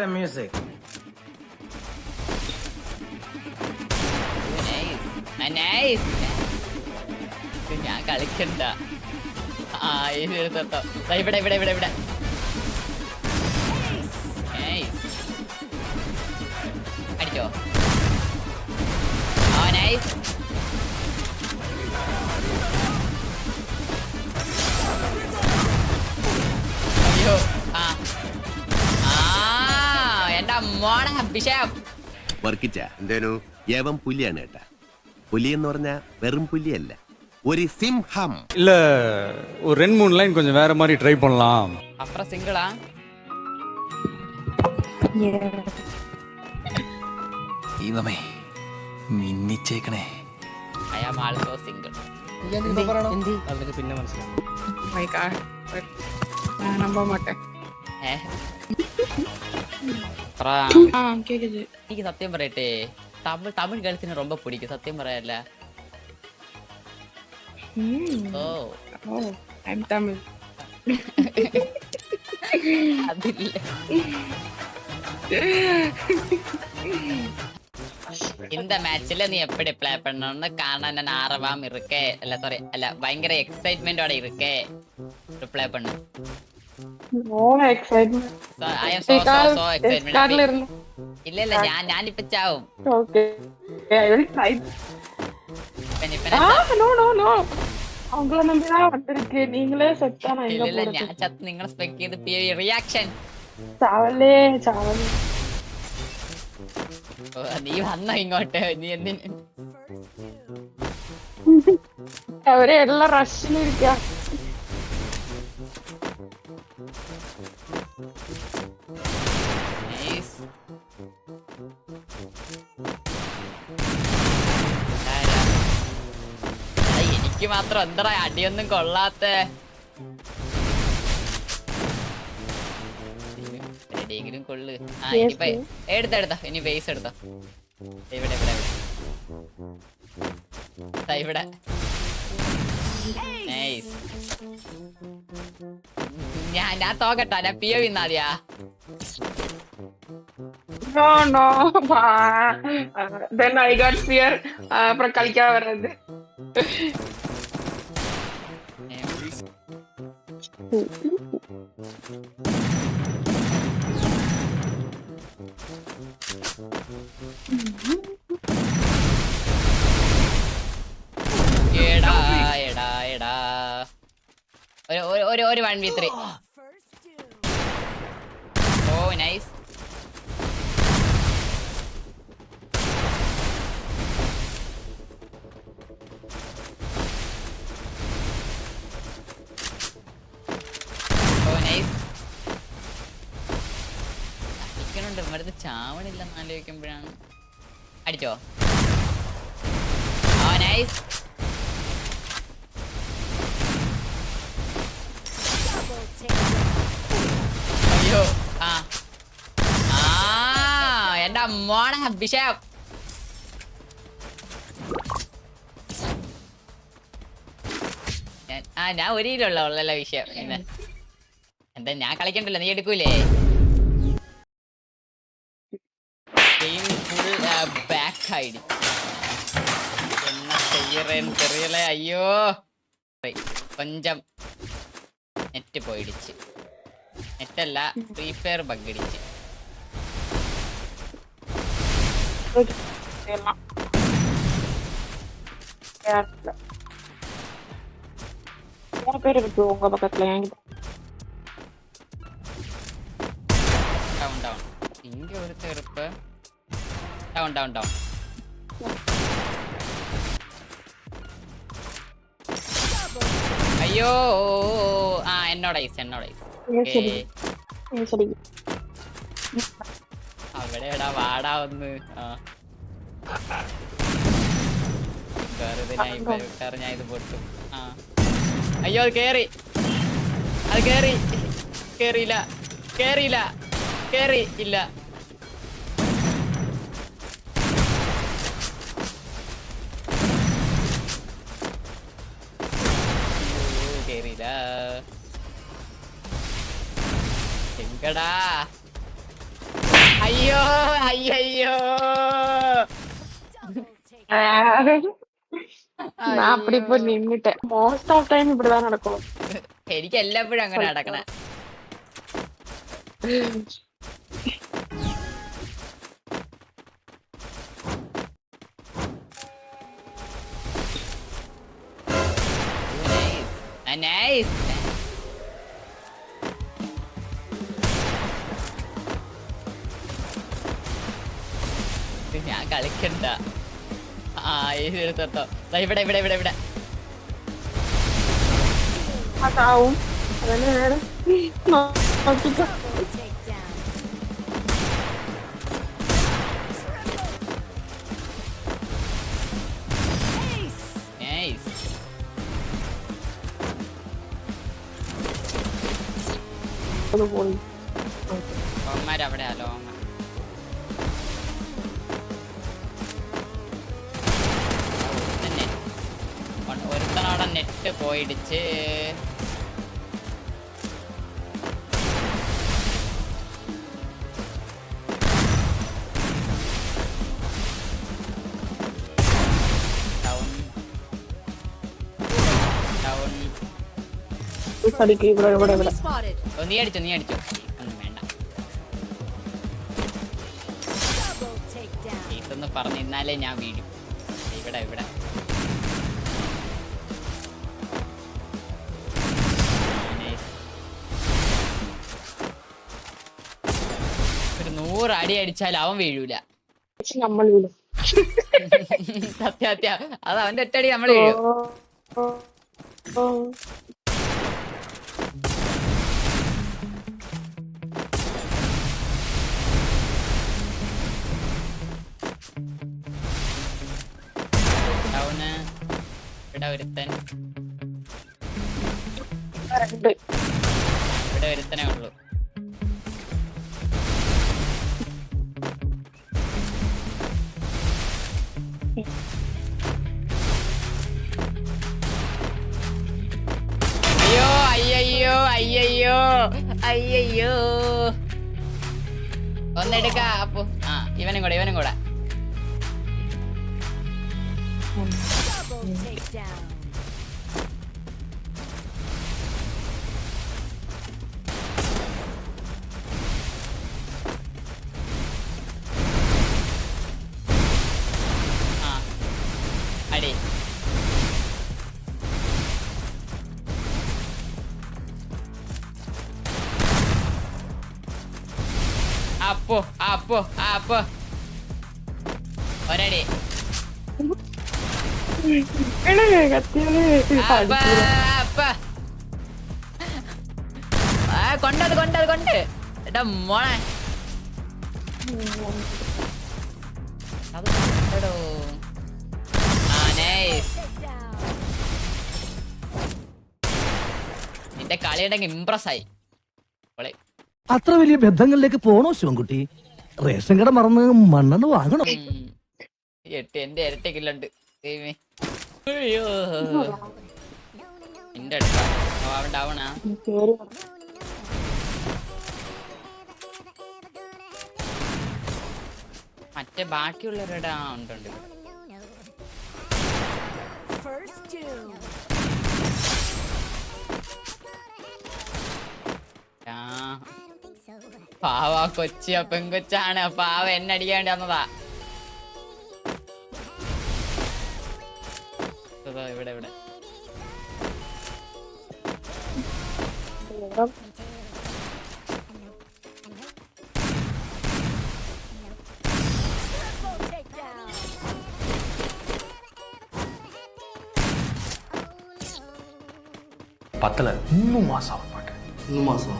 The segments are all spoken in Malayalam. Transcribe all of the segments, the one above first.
the music. ഞാൻ കളിക്കണ്ട. ആ ഇത് ഇവിടെ ഇവിടെ ഇവിടെ ഇവിടെ. വർക്കിച്ച എന്തേനു യവം പുലിയാണ് കേട്ടാ പുലി എന്ന് പറഞ്ഞ വെറും പുലിയല്ല ഒരു സിംഹം இல்ல ஒரு ரெண்டு மூணு லைன் கொஞ்சம் வேற மாதிரி ட்ரை பண்ணலாம் அப்புறம் சிங்கிளா ദൈവമേ മിന്നിച്ചേക്കണേ I am also single my god. But, நான் நம்ப மாட்டேன் ഏ அப்புறம் ஆ கேக்குது എനിക്ക് സത്യം പറയട്ടെ തമിഴ് തമിഴ് ഗേൾസിന് ரொம்ப പിടിക്കും സത്യം പറയാല്ല ம் ഓ ஓ ஐம் தமிழ் അതില്ല இந்த மேட்ச்ல நீ எப்படி ப்ளே பண்ணணும்னு காண நான் ஆர்வம் இருக்கே இல்ல சாரி இல்ல பயங்கர எக்ஸைட்மெண்டோட இருக்கே ப்ளே பண்ணு no excitement I am so so so கார்ல எக்ஸைட்மெண்ட் இருந்தேன் இல்ல இல்ல ഞാൻ ഞാൻ ഇപ്പ ചാവും okay I will try ഇപ്പൻ ഇപ്പൻ ah no no no அவங்கள நம்பி தான் வந்திருக்கு நீங்களே செத்தா நான் ഇല്ല எங்க ഇല്ല போறது ഞാൻ ചത്ത് നിങ്ങളെ സ്പെക്ട് ചെയ്ത് റിയാക്ഷൻ சாவலே சாவலே നീ വന്ന ഇങ്ങോട്ട് നീ എന്തിന് അവരെ എല്ലാം റഷിലിരിക്കാ എനിക്ക് മാത്രം. എന്തടാ അടിയൊന്നും കൊള്ളാത്ത? അടിയെങ്കിലും കൊള്ളു. ആ ഇനിയിപ്പോ എടുത്തെടുത്തോ. ഇനി ബേസ് എടുത്തോ. ഇവിടെ ഇവിടെ ഇവിടെ. ഇവിടെ. ഞാൻ ഞാൻ തോക്കട്ടാ. ഞാൻ പിയോ വിന്നാതിയാ no no then I got fear കളിക്കാൻ വരുന്നത് 虎与虎。എടാ എടാ എടാ ഒരു ഒരു ഒരു വൺ വി ത്രീ അടിക്കണുണ്ട് ഇവിടുത്തെ ചാവണില്ലെന്ന് ആലോചിക്കുമ്പോഴാണ്. അടിച്ചോ? ഓ നൈസ് അയ്യോ. ആ. ആ എന്റെ അമ്മോണ അഭിഷേക്. ആ ഞാൻ ഒരു ഉള്ളല്ലോ വിഷയം. എന്താ ഞാൻ കളിക്കണ്ടല്ലോ നീ എടുക്കൂലേ? ஆயிடுச்சு என்ன செய்யறேன்னு தெரியல ஐயோ கொஞ்சம் நெட்டு போயிடுச்சு நெட்டல்ல ஃப்ரீ ஃபயர் பக் அடிச்சு மூணு பேர் இருக்கு உங்க பக்கத்துல டவுன் டவுன் இங்க ஒருத்தர் இருப்ப டவுன் டவுன் டவுன் അയ്യോ ആ എന്നോടൈസ് എന്നോടൈസ് അവിടെ എടാ വാടാ ഒന്ന്. വെറുതെ ഞാൻ ഇത് പൊട്ടും. ആ. അയ്യോ അത് കേറി. അത് കേറി. കേറിയില്ല. കേറിയില്ല. കേറി ഇല്ല. എങ്കടാ അയ്യോ நான் அப்படி இப்போ நின்னுட்டேன் மோஸ்ட் ஆஃப் டைம் இப்படிதான் நடக்கும் എനിക്ക് എല്ലാപ്പോഴും അങ്ങനെ നടക്കണേ നൈസ് ഞാൻ കളിക്കണ്ട. ആ ഇവിടെ ഇവിടെ ഇവിടെ ഇവിടെ. അവിടെ ആലോ Spotted. പോയിടിച്ച് നീ അടിച്ചോ നീ അടിച്ചോ. ഇതൊന്ന് പറഞ്ഞിരുന്നാലേ ഞാൻ വീഴും. ഇവിടെ ഇവിടെ. നൂറ് അടി അടിച്ചാൽ അവൻ വീഴൂല. നമ്മൾ വീഴും. സത്യ സത്യ അത് അവന്റെ ഒറ്റടി നമ്മൾ വീഴും. ഇവിടെ ഒരുത്തൻ. ഇവിടെ ഒരുത്തനേ ഉള്ളൂ. അയ്യോ അയ്യയ്യോ അയ്യയ്യോ അയ്യയ്യോ ഒന്നെടുക്ക അപ്പൊ ആ ഇവനും കൂടെ ഇവനും കൂടെ അപ്പോ അപ്പോ അപ്പോ ഒരടി. കൊണ്ടത് കൊണ്ടത് കൊണ്ട് എടാ മോളെ. അത്. ആ നൈസ്. നിന്റെ കളിയുടെ ഇംപ്രസ് ആയി. പൊളി. അത്ര വലിയ ബന്ധങ്ങളിലേക്ക് പോണോ ശിവൻകുട്ടി റേഷൻ കട മറന്ന് മണ്ണെണ്ണ വാങ്ങണോ എട്ട് എന്റെ ഇരട്ടി കില്ലുണ്ട്. അയ്യോ നിന്റെ അടുത്ത അവൻ ഡൗണാ കേറി വരണം. മറ്റേ ബാക്കിയുള്ളവരുടെ ആ ഉണ്ട് ഉണ്ട് First two. പാവ കൊച്ചിയ പെങ്കൊച്ചാണ് പാവ എന്നെ അടിക്കാണ്ട് വന്നതാ ഇതാ ഇവിടെ ഇവിടെ ഇവിടെ Triple takedown. பத்தல இன்னும் மாசம் ஆக மாட்டேன் இன்னும் மாசம்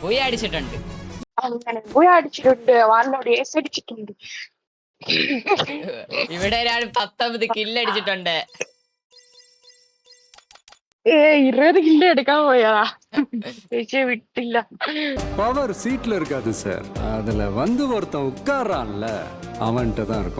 അങ്ങനെ പോയി അടിച്ചിട്ടുണ്ട് അങ്ങനെ പോയി അടിച്ചിട്ടുണ്ട് വാളിനോട് ഏസ് അടിച്ചിട്ടുണ്ട് ഇവിടെ ഒരാൾ പത്തൊമ്പത് കില്ല് അടിച്ചിട്ടുണ്ട് ഏ ഇരുപത് കിലോ എടുക്കാൻ പോയതാ ചേച്ചിയെ വിട്ടില്ല பவர் சீட்ல இருக்காது சார் அதுல வந்து ஒருத்தன் உட்கார்றான்ல அவன்கிட்ட தான் இருக்கும்